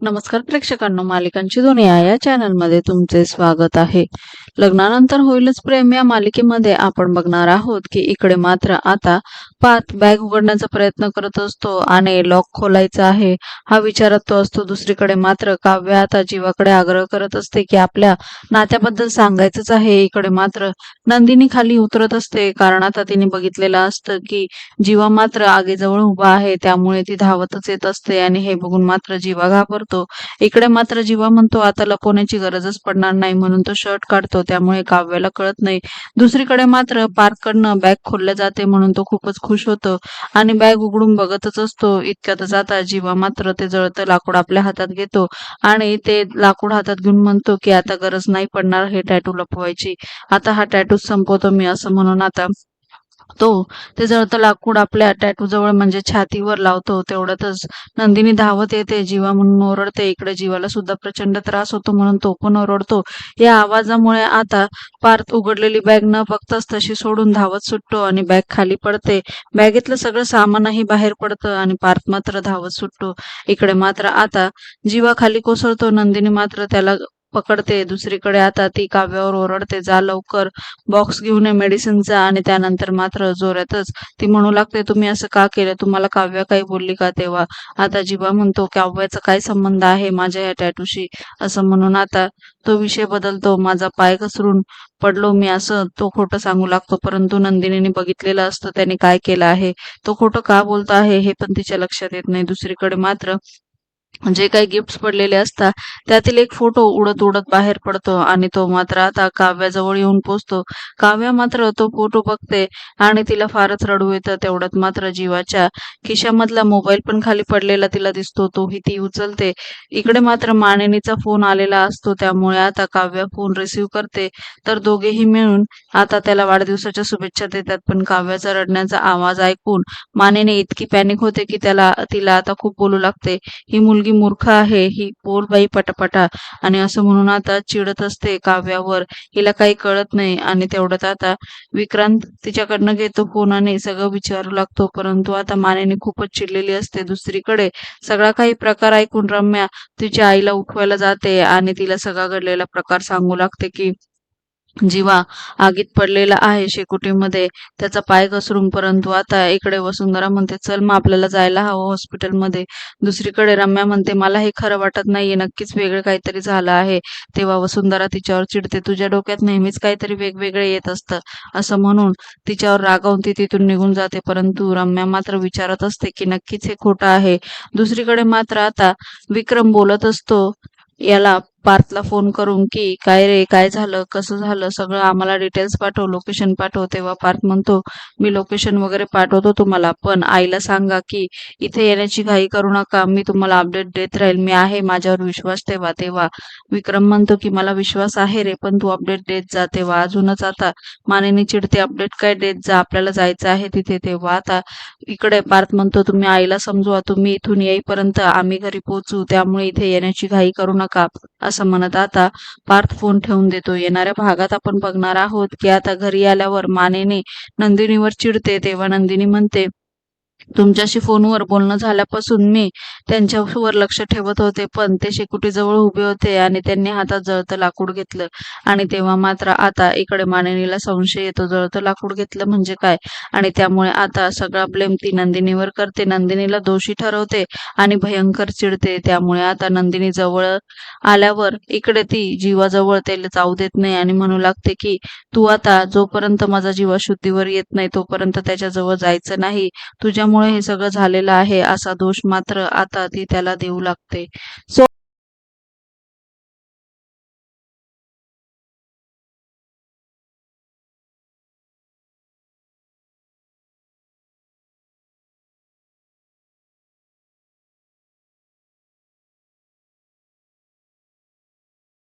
नमस्कार प्रेक्षकांनो मालिकांची दुनिया या चॅनलमध्ये तुमचे स्वागत आहे. लग्नानंतर होईलच प्रेम या मालिकेमध्ये आपण बघणार आहोत की इकडे मात्र आता पात बॅग उघडण्याचा प्रयत्न करत असतो आणि लॉक खोलायचा आहे. हा विचारात तो असतो दुसरीकडे मात्र काव्य आता जीवाकडे आग्रह करत असते की आपल्या नात्याबद्दल सांगायचंच आहे. इकडे मात्र नंदिनी खाली उतरत असते कारण आता तिने बघितलेलं असतं की जीवा मात्र आगेजवळ उभा आहे त्यामुळे ती धावतच येत असते आणि हे बघून मात्र जीवा घाबर करतो. इकडे मात्र जीवा म्हणतो आता लपवण्याची गरजच पडणार नाही म्हणून तो शर्ट काढतो. त्यामुळे काव्याला कळत नाही. दुसरीकडे मात्र पार्ककडनं बॅग खोलल्या जाते म्हणून तो खूपच खुश होतो. आणि बॅग उघडून बघतच असतो. इतक्यातच आता जीवा मात्र ते जळतं लाकूड आपल्या हातात घेतो. आणि ते लाकूड हातात घेऊन म्हणतो की आता गरज नाही पडणार हे टॅटू लपवायची. आता हा टॅटू संपवतो मी असं म्हणून आता तो ते जळतं लाकूड आपल्या टॅटू जवळ म्हणजे छातीवर लावतो तेवढ्यातच नंदिनी धावत येते जीवा म्हणून ओरडते इकडे जीवाला सुद्धा प्रचंड त्रास होतो म्हणून तो पण ओरडतो. या आवाजामुळे आता पार्थ उघडलेली बॅग न बघताच तशी सोडून धावत सुटतो आणि बॅग खाली पडते. बॅगेतलं सगळं सामानही बाहेर पडतं आणि पार्थ मात्र धावत सुटतो. इकडे मात्र आता जीवा खाली कोसळतो नंदिनी मात्र त्याला पकडते दुसरीकडे आता ती काव्यावर ओरडते जा लवकर बॉक्स घेऊन ये मेडिसिनचा आणि त्यानंतर मात्र जोरातच ती म्हणू लागते तुम्ही असं का केलं? तुम्हाला काव्य काही बोलली का तेव्हा? आता जिवा म्हणतो काव्याचा काय संबंध आहे माझ्या या टॅटूशी असं म्हणून आता तो विषय बदलतो माझा पाय घसरून पडलो मी असं तो खोटं सांगू लागतो. परंतु नंदिनीने बघितलेलं असतं त्याने काय केलं आहे? तो खोटं का बोलतो आहे? हे पण तिच्या लक्षात येत नाही. दुसरीकडे मात्र जे काही गिफ्ट्स पडलेले असतात त्यातील एक फोटो उडत उडत बाहेर पडतो आणि तो मात्र आता काव्याजवळ येऊन पोचतो. काव्या मात्र तो फोटो बघते आणि तिला फारच रडू येतं. तेवढ्यात मात्र जीवाच्या खिशामधला मोबाईल पण खाली पडलेला तिला दिसतो. तोही ती उचलते. इकडे मात्र मानिनीचा फोन आलेला असतो. त्यामुळे आता काव्या फोन रिसीव्ह करते. तर दोघेही मिळून आता त्याला वाढदिवसाच्या शुभेच्छा देतात. पण काव्याचा रडण्याचा आवाज ऐकून मानेने इतकी पॅनिक होते की त्याला तिला आता खूप बोलू लागते. ही मुलगी मूर्ख आहे ही बोल बाई पटापटा. आणि असं म्हणून आता चिडत असते काव्यावर. हिला काही कळत नाही आणि तेवढ्यात आता विक्रांत तिच्याकडनं घेतो फोन आणि सगळं विचारू लागतो. परंतु आता मानेने खूपच चिडलेली असते दुसरीकडे. सगळा काही प्रकार ऐकून रम्या तिच्या आईला उठवायला जाते आणि तिला सगळा घडलेला प्रकार सांगू लागते की जीवा आगीत पडलेला आहे शेकोटीमध्ये. त्याचा पाय घसरून परंतु आता इकडे वसुंधरा म्हणते चल मग आपल्याला जायला हवं हॉस्पिटलमध्ये. दुसरीकडे रम्या म्हणते मला हे खरं वाटत नाहीये नक्कीच वेगळं काहीतरी झालं आहे. तेव्हा वसुंधरा तिच्यावर चिडते तुझ्या डोक्यात नेहमीच काहीतरी वेगवेगळे येत असतं. असं म्हणून तिच्यावर रागावून ती तिथून निघून जाते परंतु रम्या मात्र विचारत असते की नक्कीच हे खोटं आहे. दुसरीकडे मात्र आता विक्रम बोलत असतो याला पार्थला फोन करून की काय रे काय झालं? कसं झालं? सगळं आम्हाला डिटेल्स पाठव लोकेशन पाठव. तेव्हा पार्थ म्हणतो मी लोकेशन वगैरे पाठवतो तुम्हाला पण आईला सांगा की इथे येण्याची घाई करू नका मी तुम्हाला अपडेट देत राहील. मी आहे माझ्यावर विश्वास ठेवा. तेव्हा विक्रम म्हणतो की मला विश्वास आहे रे पण तू अपडेट देत जा. तेव्हा अजूनच आता मानेने चिडते अपडेट काय देत जा? आपल्याला जायचं आहे तिथे. तेव्हा आता इकडे पार्थ म्हणतो तुम्ही आईला समजवा तुम्ही इथून येईपर्यंत आम्ही घरी पोहोचू त्यामुळे इथे येण्याची घाई करू नका. असं म्हणत आता पार्थ फोन ठेवून देतो. येणाऱ्या भागात आपण बघणार आहोत की आता घरी आल्यावर मानेने नंदिनीवर चिडते. तेव्हा नंदिनी म्हणते तुमच्याशी फोनवर बोलणं झाल्यापासून मी त्यांच्यावर लक्ष ठेवत होते पण ते शेकुटीजवळ उभे होते आणि त्यांनी हातात जळतं लाकूड घेतलं. आणि तेव्हा मात्र आता इकडे मानिनीला संशय येतो जळतं लाकूड घेतलं म्हणजे काय? आणि त्यामुळे आता सगळा ब्लेम ती नंदिनीवर करते. नंदिनीला दोषी ठरवते आणि भयंकर चिडते. त्यामुळे आता नंदिनी जवळ आल्यावर इकडे ती जीवाजवळ त्याला जाऊ देत नाही आणि म्हणू लागते की तू आता जोपर्यंत माझा जीवा शुद्धीवर येत नाही तोपर्यंत त्याच्याजवळ जायचं नाही. तुझ्या तुझ्यामुळे हे सगळं झालेलं आहे असा दोष मात्र आता ती त्याला देऊ लागते. सो